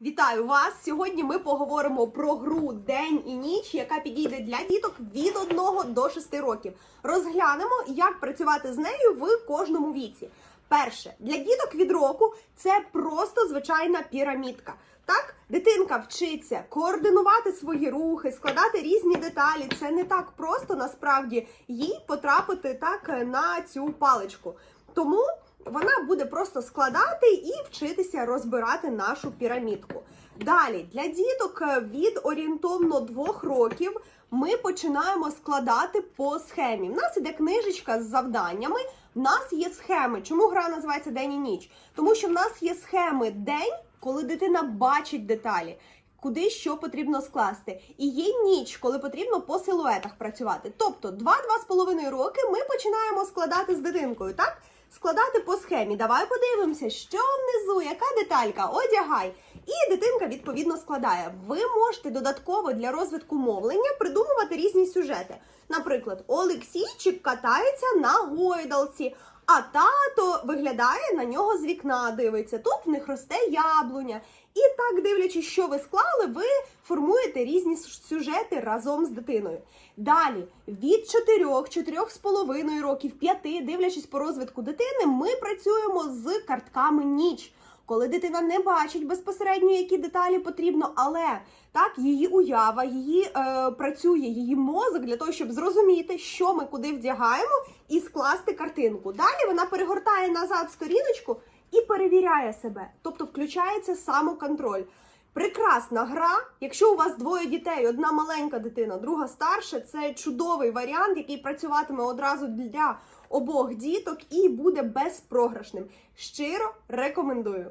Вітаю вас! Сьогодні ми поговоримо про гру День і ніч, яка підійде для діток від 1 до 6 років. Розглянемо, як працювати з нею в кожному віці. Перше, для діток від року це просто звичайна пірамідка. Так, дитинка вчиться координувати свої рухи, складати різні деталі. Це не так просто насправді їй потрапити так на цю паличку. Тому вона буде просто складати і вчитися розбирати нашу пірамідку. Далі для діток е, від орієнтовно двох років ми починаємо складати по схемі. У нас іде книжечка з завданнями. В нас є схеми. Чому гра називається День і ніч? Тому що в нас є схеми день, коли дитина бачить деталі. Куди що потрібно скласти, і є ніч, коли потрібно по силуетах працювати. Тобто 2-2,5 роки ми починаємо складати з дитинкою, так? Складати по схемі. Давай подивимося, що внизу, яка деталька, одягай. І дитинка відповідно складає. Ви можете додатково для розвитку мовлення придумувати різні сюжети. Наприклад, Олексійчик катається на гойдалці, а тато виглядає на нього з вікна, дивиться. Тут в них росте яблуня. І так, дивлячись, що ви склали, ви формуєте різні сюжети разом з дитиною. Далі від 4, 4,5 років, 5, дивлячись по розвитку дитини, ми працюємо з картками ніч. Коли дитина не бачить безпосередньо, які деталі потрібно, але так її уява, її е, працює, її мозок для того, щоб зрозуміти, що ми куди вдягаємо, і скласти картинку. Далі вона перегортає назад сторіночку і перевіряє себе, тобто включається самоконтроль. Прекрасна гра. Якщо у вас двоє дітей, одна маленька дитина, друга старша, це чудовий варіант, який працюватиме одразу для обох діток і буде безпрограшним. Щиро рекомендую.